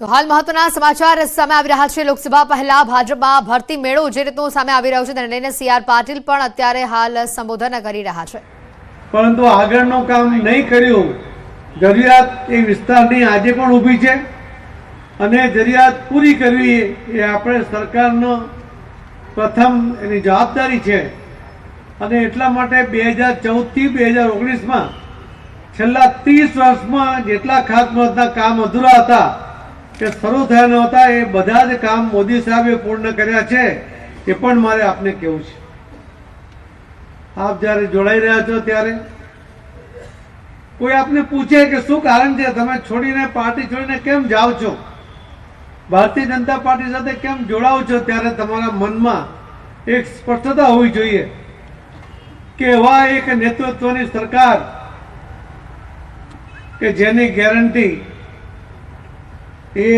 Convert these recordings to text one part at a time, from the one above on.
તો હાલ મહત્વના સમાચાર સામે આવી રહ્યા છે. લોકસભા પહેલા ભાજપમાં ભરતી મેળો જે રીતનો સામે આવી રહ્યું છે તેને લઈને સી આર પાટીલ પણ અત્યારે હાલ સંબોધન કરી રહ્યા છે. પરંતુ આગળનું કામ નહીં કર્યું. જરૂરિયાત એ વિસ્તારની આજે પણ ઊભી છે અને જરૂરિયાત પૂરી કરવી એ આપણે સરકારનો પ્રથમ એની જવાબદારી છે. અને એટલા માટે બે હજાર ચૌદથી બે હજાર ઓગણીસમાં છેલ્લા ત્રીસ વર્ષમાં જેટલા ખાતમુહૂર્તના કામ અધૂરા હતા કે શરૂ થયા નહોતા એ બધા જ કામ મોદી સાહેબે પૂર્ણ કર્યા છે, એ પણ મારે આપને કહેવું છે. આપ જ્યારે જોડાઈ રહ્યા છો ત્યારે કોઈ આપને પૂછે કે શું કારણ છે? તમે છોડીને, પાર્ટી છોડીને કેમ જાઓ છો? ભારતીય જનતા પાર્ટી સાથે કેમ જોડાઓ છો? ત્યારે તમારા મનમાં એક સ્પષ્ટતા હોવી જોઈએ કે એવા એક નેતૃત્વની સરકાર કે જેની ગેરંટી એ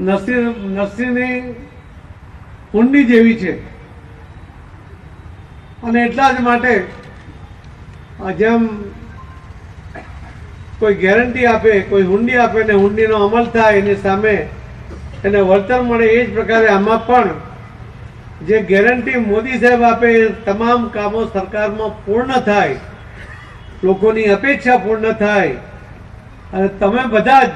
નસીર નસીની હુંડી જેવી છે. અને એટલા જ માટે જેમ કોઈ ગેરંટી આપે, કોઈ હુંડી આપે ને હુંડીનો અમલ થાય એની સામે એને વળતર મળે એ જ પ્રકારે આમાં પણ જે ગેરંટી મોદી સાહેબ આપે એ તમામ કામો સરકારમાં પૂર્ણ થાય, લોકોની અપેક્ષા પૂર્ણ થાય. અને તમે બધા જ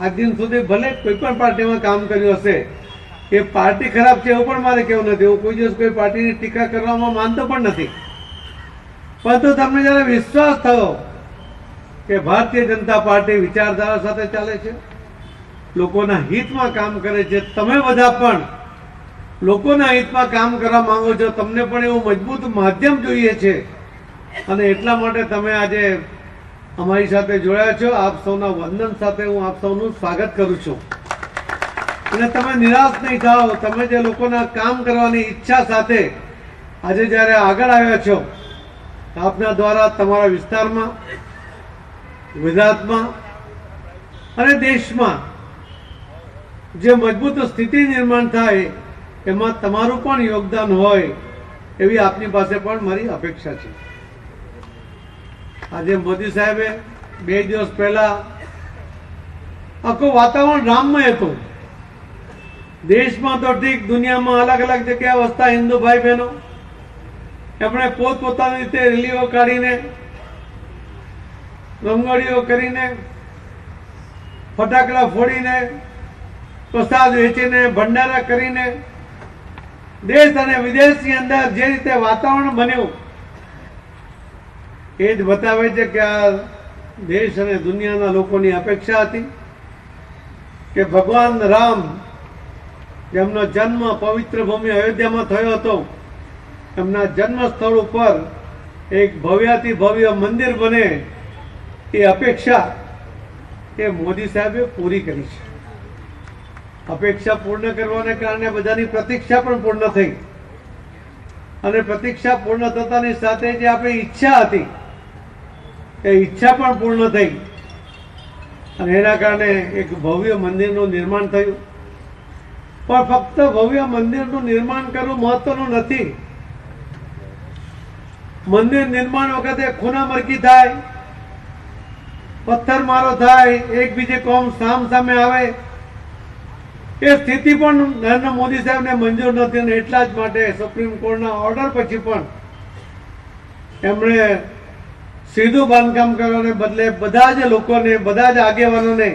આજ દિન સુધી ભલે કોઈ પણ પાર્ટીમાં કામ કર્યું હશે એ પાર્ટી ખરાબ છે એવું પણ મારે કેવું નથી. હું કોઈ દિવસ કોઈ પાર્ટીની ટીકા કરવામાં માનતો પણ નથી. પરંતુ તમને જ્યારે વિશ્વાસ થયો કે ભારતીય જનતા પાર્ટી વિચારધારા સાથે ચાલે છે, લોકોના હિતમાં કામ કરે છે, તમે બધા પણ લોકોના હિતમાં કામ કરવા માંગો છો, તમને પણ એવું મજબૂત માધ્યમ જોઈએ છે. અને એટલા માટે તમે આજે અમારી સાથે જોડાયા છો. આપ સૌના વંદન સાથે હું આપ સૌનું સ્વાગત કરું છું. અને તમે નિરાશ નહીં થાઓ. તમે જે લોકોના કામ કરવાની ઈચ્છા સાથે આજે જ્યારે આગળ આવ્યા છો, આપના દ્વારા તમારા વિસ્તારમાં, ગુજરાતમાં અને દેશમાં જે મજબૂત સ્થિતિ નિર્માણ થાય, એમાં તમારું પણ યોગદાન હોય, એવી આપની પાસે પણ મારી અપેક્ષા છે. આજે મોદી સાહેબે બે દિવસ પહેલા આખું વાતાવરણ રામમય હતું. દેશમાં તો ઠીક, દુનિયામાં અલગ અલગ જગ્યાએ વસતા હિન્દુ ભાઈ બહેનો એમણે પોતપોતાની રીતે રેલીઓ કાઢીને, રંગોળીઓ કરીને, ફટાકડા ફોડીને, પ્રસાદ વેચીને, ભંડારા કરીને, દેશ અને વિદેશની અંદર જે રીતે વાતાવરણ બન્યું એ જ બતાવે છે કે આ દેશ અને દુનિયાના લોકોની અપેક્ષા હતી કે ભગવાન રામ, જેમનો જન્મ પવિત્ર ભૂમિ અયોધ્યામાં થયો હતો, એમના જન્મ સ્થળ ઉપર એક ભવ્યાથી ભવ્ય મંદિર બને એ અપેક્ષા એ મોદી સાહેબે પૂરી કરી છે. અપેક્ષા પૂર્ણ કરવાને કારણે બધાની પ્રતીક્ષા પણ પૂર્ણ થઈ. અને પ્રતીક્ષા પૂર્ણ થતાની સાથે જે આપણી ઈચ્છા હતી એ ઈચ્છા પણ પૂર્ણ થઈ. અને એના કારણે એક ભવ્ય મંદિરનું નિર્માણ થયું. પણ ફક્ત ભવ્ય મંદિરનું નિર્માણ કરવું મહત્વનું નથી. મંદિર નિર્માણ વખતે ખૂનામરકી થાય પથ્થરમારો થાય, એકબીજે કોમ સામ સામે આવે. એ સ્થિતિ પણ નરેન્દ્ર મોદી સાહેબને મંજૂર નથી અને એટલા જ માટે સુપ્રીમ કોર્ટના ઓર્ડર પછી પણ એમણે સીધું બાંધકામ કરવાને બદલે બધા જ લોકોને, બધા જ આગેવાનોને,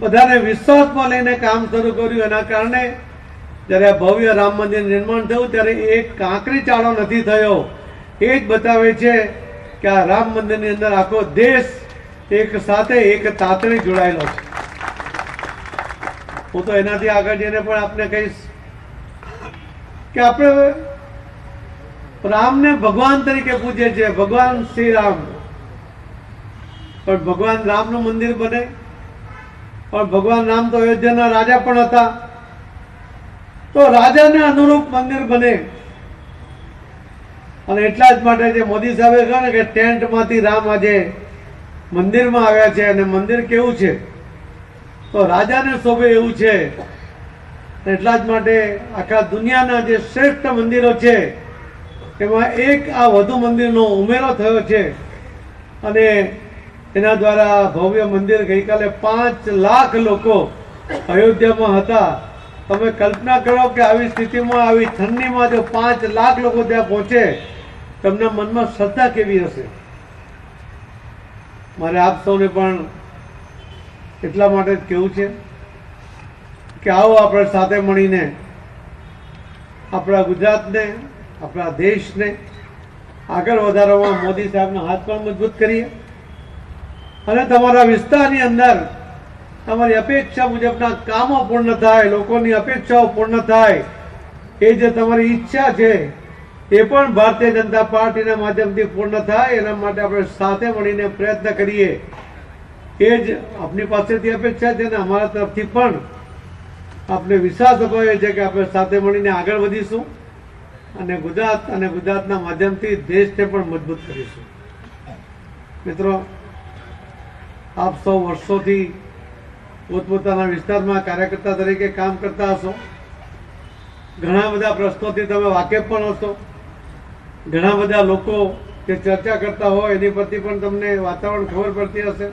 બધાને વિશ્વાસમાં લઈને કામ શરૂ કર્યું. એના કારણે જ્યારે આ ભવ્ય રામ મંદિર નિર્માણ થયું, ત્યારે એક કાંકરી ચાળો નથી થયો. એ જ બતાવે છે કે આ રામ મંદિરની અંદર આખો દેશ એક સાથે એક તાતણી જોડાયેલો છે. હું તો એનાથી આગળ જઈને પણ આપને કહીશ કે આપણે રામને ભગવાન તરીકે પૂજે છે. ભગવાન શ્રી રામ. પણ ભગવાન રામનું મંદિર બને. પણ ભગવાન રામ તો અયોધ્યાના રાજા પણ હતા. તો રાજાને અનુરૂપ મંદિર બને. અને એટલા જ માટે જે મોદી સાહેબે કહ્યું ને કે ટેન્ટમાંથી રામ આજે મંદિરમાં આવ્યા છે અને મંદિર કેવું છે? તો રાજાને શોભે એવું છે. એટલા જ માટે આખા દુનિયાના જે શ્રેષ્ઠ મંદિરો છે એમાં એક આ વધુ મંદિરનો ઉમેરો થયો છે અને એના દ્વારા ભવ્ય મંદિર ગઈકાલે પાંચ લાખ લોકો અયોધ્યામાં હતા. તમે કલ્પના કરો કે આવી સ્થિતિમાં, આવી ઠંડીમાં જો પાંચ લાખ લોકો ત્યાં પહોંચે, તમને મનમાં શ્રદ્ધા કેવી હશે? મારે આપ સૌને પણ એટલા માટે જ કહેવું છે કે આવો આપણે સાથે મળીને આપણા ગુજરાતને આપણા દેશને આગળ વધારવામાં મોદી સાહેબનો હાથ પણ મજબૂત કરીએ. અને તમારા વિસ્તારની અંદર તમારી અપેક્ષા મુજબના કામો પૂર્ણ થાય, લોકોની અપેક્ષાઓ પૂર્ણ થાય, એ જે તમારી ઈચ્છા છે, એ પણ ભારતીય જનતા પાર્ટીના માધ્યમથી પૂર્ણ થાય, એના માટે આપણે સાથે મળીને પ્રયત્ન કરીએ. એ જ આપની પાસેથી અપેક્ષા છે ને અમારા તરફથી પણ આપને વિશ્વાસ અપાવે છે કે આપણે સાથે મળીને આગળ વધીશું. અને ગુજરાત અને ગુજરાતના માધ્યમથી દેશને પણ મજબૂત કરીશું. મિત્રો, આપ સૌ વર્ષોથી પોતપોતાના વિસ્તારમાં કાર્યકર્તા તરીકે કામ કરતા હશો. ઘણા બધા પ્રશ્નોથી તમે વાકેફ પણ હશો. ઘણા બધા લોકો જે ચર્ચા કરતા હોય એની પરથી પણ તમને વાતાવરણ ખબર પડતી હશે.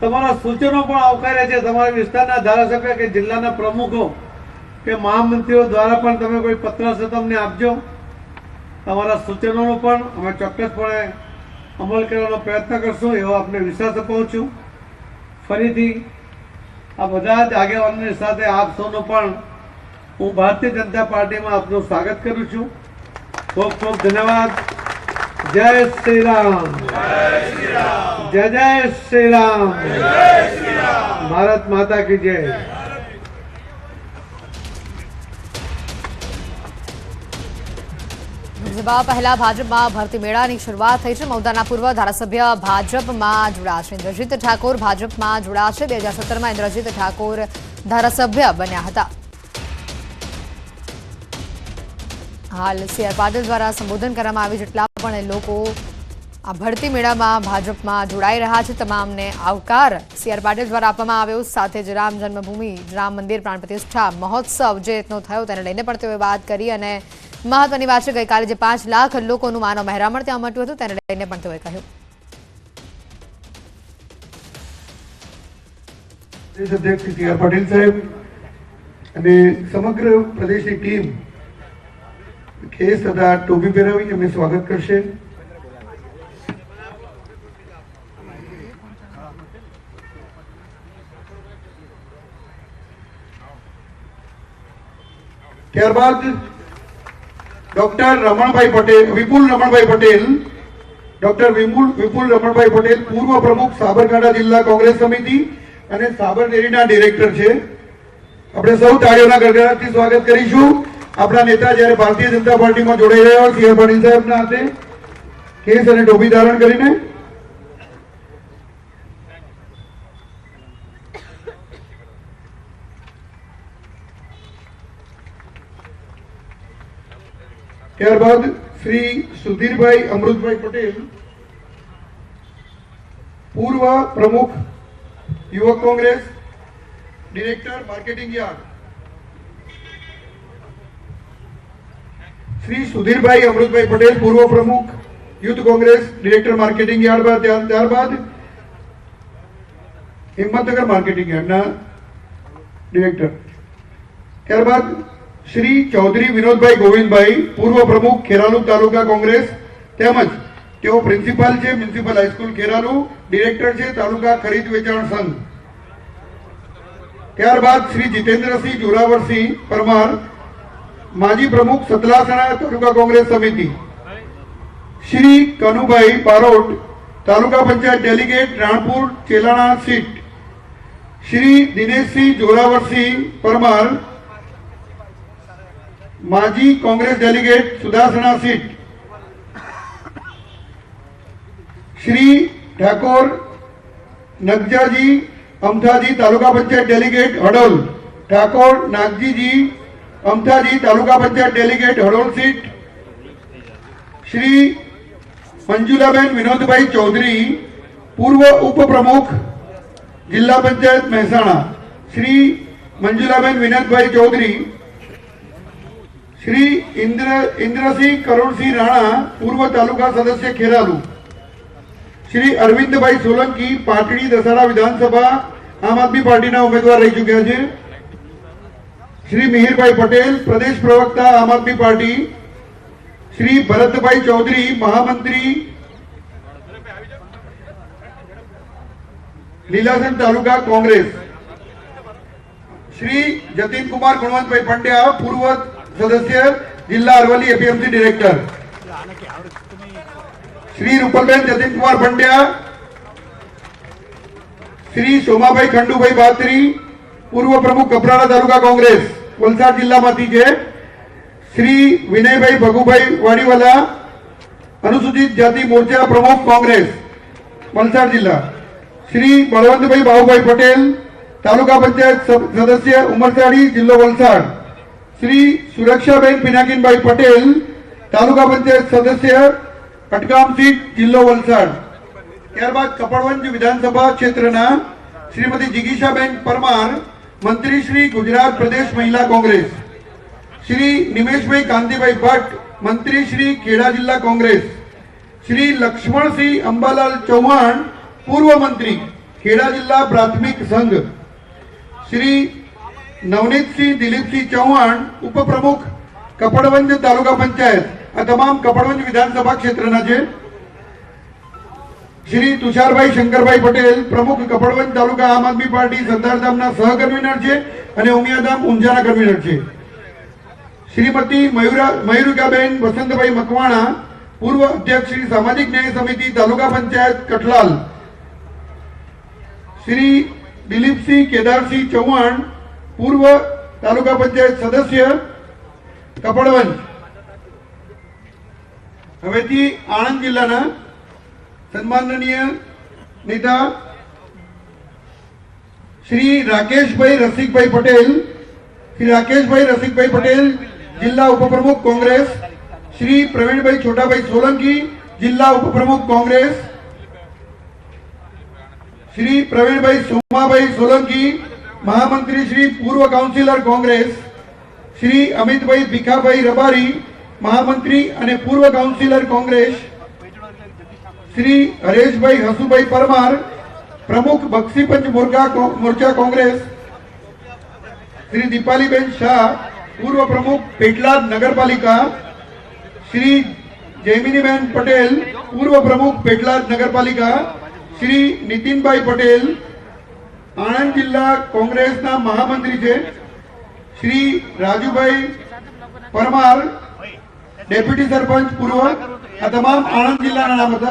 તમારા સૂચનો પણ આવકાર્ય છે. તમારા વિસ્તારના ધારાસભ્ય કે જિલ્લાના પ્રમુખો કે મહામંત્રીઓ દ્વારા પણ તમે કોઈ પત્ર છે તમને આપજો. તમારા સૂચનોનો પણ અમે ચોક્કસપણે અમલ કરવાનો પ્રયત્ન કરશું, એવો આપને વિશ્વાસ અપાવું છું. ફરીથી આ બધા જ આગેવાનોની સાથે આપ સૌનો પણ હું ભારતીય જનતા પાર્ટીમાં આપનું સ્વાગત કરું છું. ખૂબ ખૂબ ધન્યવાદ. જય શ્રી રામ. જય જય શ્રી રામ. ભારત માતા કી જય. લોકસભા પહેલા ભાજપમાં ભરતી મેળાની શરૂઆત થઈ છે. મૌદાના પૂર્વ ધારાસભ્ય ભાજપમાં જોડાશે ઇન્દ્રજીત ઠાકોર. ભાજપમાં જોડાશે બે હજાર સત્તરમાં ઇન્દ્રજીત ઠાકોર ધારાસભ્ય બન્યા હતા. હાલ સી આર પાટીલ દ્વારા સંબોધન કરવામાં આવ્યું જેટલા પણ લોકો આ ભરતી મેળામાં ભાજપમાં જોડાઈ રહ્યા છે. તમામને આવકાર સી આર પાટીલ દ્વારા આપવામાં આવ્યો. સાથે જ રામ જન્મભૂમિ, રામ મંદિર, પ્રાણ પ્રતિષ્ઠા મહોત્સવ જે રીતનો થયો તેને લઈને પણ તેઓએ વાત કરી અને મહત્વની વાત છે, ગઈકાલે જે પાંચ લાખ લોકોનું માનવ મહેરામણ ત્યાં ઉમટ્યું હતું, તેને લઈને પણ તેઓએ કહ્યું. પ્રદેશ અધ્યક્ષ સી આર પાટીલ સાહેબ અને સમગ્ર પ્રદેશની ટીમ કેસ તથા ટોપી પહેરાવી એમને સ્વાગત કરશે. ત્યારબાદ ડોક્ટર રમણભાઈ પટેલ વિપુલ રમણભાઈ પટેલ ડોક્ટર વિપુલ વિપુલ રમણભાઈ પટેલ પૂર્વ પ્રમુખ સાબરકાંઠા જિલ્લા કોંગ્રેસ સમિતિ અને સાબર ડેરીના ડિરેક્ટર છે. આપણે સૌ તાળીઓના ગરગડાટથી સ્વાગત કરીશું. આપણા નેતા જ્યારે ભારતીય જનતા પાર્ટીમાં જોડાઈ રહ્યા હોય સી આર પાટીલ સાહેબના હાથે. કેસ અને ટોપી ધારણ કરીને. ત્યારબાદ શ્રી સુધીરભાઈ અમૃતભાઈ પટેલ, પૂર્વ પ્રમુખ યુવક Congress, director marketing yard. Shri Sudhirbhai Amrutbhai Patel, પૂર્વ પ્રમુખ youth Congress, director marketing yard બાદ ત્યાર- ત્યારબાદ હિંમતનગર માર્કેટિંગ યાર્ડના ડિરેક્ટર. ત્યારબાદ શ્રી ચૌધરી વિનોદભાઈ ગોવિંદભાઈ, પૂર્વ પ્રમુખ ખેરાલુ તાલુકા કોંગ્રેસ, તેમજ તેઓ પ્રિન્સિપાલ છે, મ્યુનિસિપલ હાઈસ્કૂલ ખેરાલુ, ડિરેક્ટર છે, તાલુકા ખરીદ વેચાણ સંઘ. ત્યારબાદ શ્રી જીતેન્દ્રસિંહ જોરાવરસિંહ પરમાર, માજી પ્રમુખ સતલાસણા તાલુકા કોંગ્રેસ સમિતિ. શ્રી કનુભાઈ બારોટ, તાલુકા પંચાયત ડેલિગેટ, રાણપુર, ચેલાણા સીટ. શ્રી દિનેશસિંહ જોરાવરસિંહ પરમાર માજી કોંગ્રેસ ડેલિગેટ સુદાસણા સીટ. શ્રી ઠાકોર નગજાજી અમથાજી તાલુકા પંચાયત ડેલિગેટ હડોલ. ઠાકોર નાગજીજી અમથાજી તાલુકા પંચાયત ડેલિગેટ હડોલ સીટ. શ્રી મંજુલાબેન વિનોદભાઈ ચૌધરી, પૂર્વ ઉપપ્રમુખ, જિલ્લા પંચાયત મહેસાણા. શ્રી મંજુલાબેન વિનોદભાઈ ચૌધરી શ્રી ઇન્દ્ર ઇન્દ્રસિંહ કરુણસિંહ રાણા પૂર્વ તાલુકા સદસ્ય ખેરાલુ. શ્રી અરવિંદભાઈ સોલંકી પાટડી દસાડા વિધાનસભા આમ આદમી પાર્ટીના ઉમેદવાર રહી ચૂક્યા છે. શ્રી મિહિરભાઈ પટેલ, પ્રદેશ પ્રવક્તા આમ આદમી પાર્ટી. શ્રી ભરતભાઈ ચૌધરી, મહામંત્રી. લીલાસન તાલુકા કોંગ્રેસ. શ્રી જતીન કુમાર ગુણવંતભાઈ પંડ્યા, પૂર્વ સદસ્ય જિલ્લા અરવલ્લી એપીએમસી ડિરેક્ટર શ્રી રૂપલબેન જતીન કુમાર પંડ્યા શ્રી સોમાભાઈ ખંડુભાઈ બાત્રી પૂર્વ પ્રમુખ કપરાડા તાલુકા કોંગ્રેસ વલસાડ જિલ્લામાંથી છે શ્રી વિનયભાઈ ભગુભાઈ વાડીવાલા અનુસૂચિત જાતિ મોરચા પ્રમુખ કોંગ્રેસ વલસાડ જિલ્લા શ્રી બળવંતભાઈ બાહુભાઈ પટેલ તાલુકા પંચાયત સદસ્ય ઉમરસાડી જિલ્લો વલસાડ શ્રી સુરક્ષાબેન પિનાકીનભાઈ પટેલ તાલુકા પંચાયત સદસ્ય કટગામ સીટ જિલ્લો વલસાડ ત્યારબાદ કપડવંજ વિધાનસભા ક્ષેત્રના શ્રીમતી જિગીશાબેન પરમાર મંત્રી શ્રી ગુજરાત પ્રદેશ મહિલા કોંગ્રેસ શ્રી નિમેશભાઈ કાંતિભાઈ ભટ્ટ મંત્રી શ્રી ખેડા જિલ્લા કોંગ્રેસ શ્રી લક્ષ્મણસિંહ અંબાલાલ ચૌહાણ પૂર્વ મંત્રી ખેડા જિલ્લા પ્રાથમિક સંઘ શ્રી નવનીતસિંહ દિલીપસિંહ ચૌહાણ ઉપપ્રમુખ કપડવંજ તાલુકા પંચાયત આ તમામ કપડવંજ વિધાનસભા ક્ષેત્રના છે શ્રી તુષારભાઈ શંકરભાઈ પટેલ પ્રમુખ કપડવંજ તાલુકા આમ આદમી પાર્ટી સરદારધામના સહ કન્વીનર છે અને ઉમિયાધામ ઊંઝાના કન્વીનર છે શ્રીમતી મયુરા મયુરિકાબેન વસંતભાઈ મકવાણા પૂર્વ અધ્યક્ષ શ્રી સામાજિક ન્યાય સમિતિ તાલુકા પંચાયત કઠલાલ શ્રી દિલીપસિંહ કેદારસિંહ ચૌહાણ પૂર્વ તાલુકા પંચાયત સદસ્ય કપડવંજ. હવેથી આણંદ જિલ્લાના સન્માનનીય નેતા શ્રી રાકેશભાઈ રસિકભાઈ પટેલ, શ્રી રાકેશભાઈ રસિકભાઈ પટેલ, જિલ્લા ઉપપ્રમુખ કોંગ્રેસ, શ્રી પ્રવીણભાઈ છોટાભાઈ સોલંકી, જિલ્લા ઉપપ્રમુખ કોંગ્રેસ, શ્રી પ્રવીણભાઈ સોમાભાઈ સોલંકી મહામંત્રી શ્રી પૂર્વ કાઉન્સિલર કોંગ્રેસ, શ્રી અમિતભાઈ ભીખાભાઈ રબારી, મહામંત્રી અને પૂર્વ કાઉન્સિલર કોંગ્રેસ, શ્રી હરેશભાઈ હસુભાઈ પરમાર, પ્રમુખ બક્ષીપંચ મોરગા મોરચા કોંગ્રેસ, શ્રી દીપાલીબેન શાહ, પૂર્વ પ્રમુખ પેટલાદ નગરપાલિકા, શ્રી જયમિનીબેન પટેલ, પૂર્વ પ્રમુખ પેટલાદ નગરપાલિકા, શ્રી નીતિનભાઈ પટેલ આણંદ જિલ્લા કોંગ્રેસના મહામંત્રી છે શ્રી રાજુભાઈ પરમાર, ડેપ્યુટી સરપંચ પૂર્વ આ તમામ આણંદ જિલ્લાના નામ હતા.